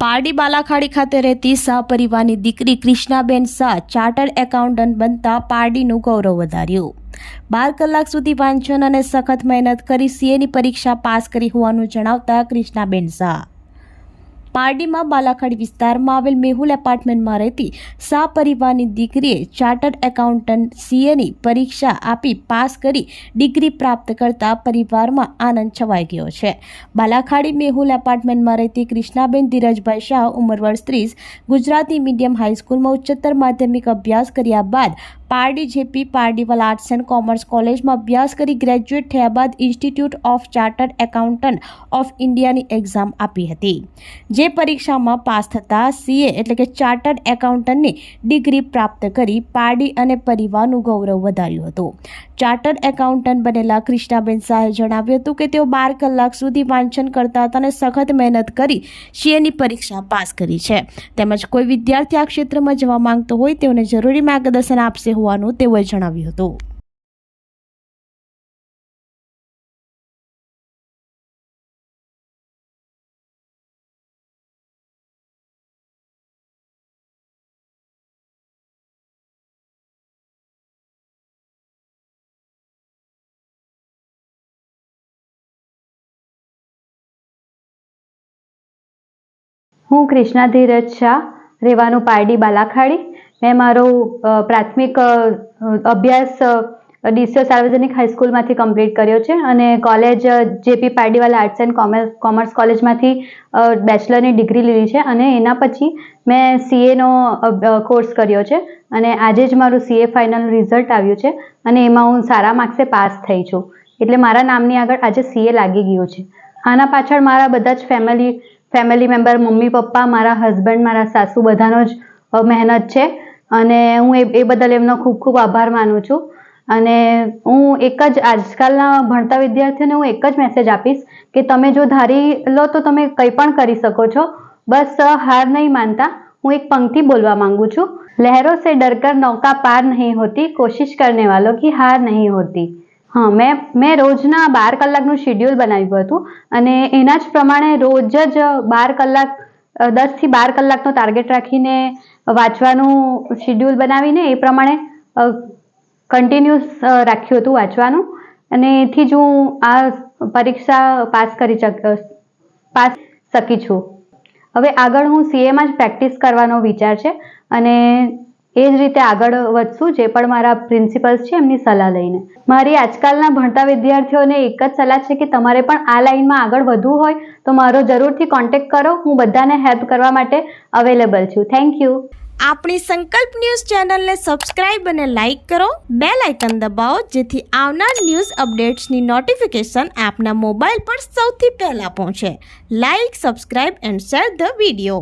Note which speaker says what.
Speaker 1: પારડી બાલાખાડી ખાતે રહેતી સહપરિવારની દીકરી કૃષ્ણાબેન શાહ ચાર્ટર્ડ એકાઉન્ટન્ટ બનતા પારડીનું ગૌરવ વધાર્યું. બાર કલાક સુધી વાંચન અને સખત મહેનત કરી સીએની પરીક્ષા પાસ કરી હોવાનું જણાવતા કૃષ્ણાબેન શાહ પારડીમાં બાલાખાડી વિસ્તારમાં આવેલ મેહુલ એપાર્ટમેન્ટમાં રહેતી સા પરિવારની દીકરીએ ચાર્ટર્ડ એકાઉન્ટન્ટ સીએની પરીક્ષા આપી પાસ કરી ડિગ્રી પ્રાપ્ત કરતા પરિવારમાં આનંદ છવાઈ ગયો છે. બાલાખાડી મેહુલ એપાર્ટમેન્ટમાં રહેતી કૃષ્ણાબેન ધીરજભાઈ શાહ, ઉંમર વર્ષ ત્રીસ ગુજરાતી મીડિયમ હાઈસ્કૂલમાં ઉચ્ચતર માધ્યમિક અભ્યાસ કર્યા બાદ Pardi JP Pardiwal arts and commerce કોલેજમાં અભ્યાસ કરી ગ્રેજ્યુએટ થયા બાદ institute of chartered accountant of ઇન્ડિયાની એક્ઝામ આપી હતી. જે પરીક્ષામાં પાસ થતાં સીએ એટલે કે ચાર્ટર્ડ એકાઉન્ટન્ટની ડિગ્રી પ્રાપ્ત કરી પાડી અને પરિવારનું ગૌરવ વધાર્યું હતું. ચાર્ટર્ડ એકાઉન્ટન્ટ બનેલા કૃષ્ણાબેન શાહે જણાવ્યું હતું કે તેઓ બાર કલાક સુધી વાંચન કરતા હતા અને સખત મહેનત કરી સીએની પરીક્ષા પાસ કરી છે. તેમજ કોઈ વિદ્યાર્થી આ ક્ષેત્રમાં જવા માંગતો હોય તેઓને જરૂરી માર્ગદર્શન આપશે હોવાનું તેઓએ જણાવ્યું હતું.
Speaker 2: હું કૃષ્ણા ધીરજ શાહ રહેવાનું પારડી બાલાખાડી. મેં મારો પ્રાથમિક અભ્યાસ ડીસીઓ સાર્વજનિક હાઈસ્કૂલમાંથી કમ્પ્લીટ કર્યો છે અને college JP Pardiwala arts and commerce commerce કોલેજમાંથી બેચલરની ડિગ્રી લીધી છે અને એના પછી મેં સીએનો કોર્સ કર્યો છે અને આજે જ મારું સીએ ફાઇનલ રિઝલ્ટ આવ્યું છે અને એમાં હું સારા માર્ક્સે પાસ થઈ છું. એટલે મારા નામની આગળ આજે સીએ લાગી ગયું છે. આના પાછળ મારા બધા જ ફેમિલી ફેમિલી મેમ્બર મમ્મી, પપ્પા, મારા હસબન્ડ મારા સાસુ બધાનો જ મહેનત છે. અને હું એ બદલ એમનો ખૂબ ખૂબ આભાર માનું છું. અને હું એક જ આજકાલના ભણતા વિદ્યાર્થીઓને હું એક જ મેસેજ આપીશ કે તમે જો ધારી લો તો તમે કંઈ પણ કરી શકો છો. બસ હાર નહીં માનતા. હું એક પંક્તિ બોલવા માંગુ છું. લહેરો સે ડરકર નૌકા પાર નહીં હોતી. કોશિશ કરને વાલો કી હાર નહીં હોતી. હા, મેં મેં રોજના બાર કલાકનું શિડ્યુલ બનાવ્યું હતું અને એના જ પ્રમાણે રોજ જ બાર કલાક દસથી બાર કલાકનો ટાર્ગેટ રાખીને વાંચવાનું શિડ્યુલ બનાવીને એ પ્રમાણે કન્ટિન્યુઅસ રાખ્યું હતું વાંચવાનું. અને એથી જ હું આ પરીક્ષા પાસ કરી પાસ શકી છું. હવે આગળ હું સીએમાં જ પ્રેક્ટિસ કરવાનો વિચાર છે અને એ જ રીતે આગળ વધશું. જે પણ મારા પ્રિન્સિપલ્સ છે, એમની સલાહ લઈને. મારી આજકાલના ભણતા વિદ્યાર્થીઓને એક જ સલાહ છે કે તમારે પણ આ લાઇનમાં આગળ વધવું હોય, તો મારો જરૂરથી કોન્ટેક્ટ કરો. હું બધાને હેલ્પ કરવા માટે અવેલેબલ છું. થેન્ક યુ
Speaker 1: આપણી સંકલ્પ ન્યૂઝ ચેનલને સબસ્ક્રાઇબ અને લાઇક કરો. બે લાઇકન દબાવો, જેથી આવનાર ન્યૂઝ અપડેટ્સની નોટિફિકેશન આપના મોબાઈલ પર સૌથી પહેલાં પહોંચે. Like subscribe and share the video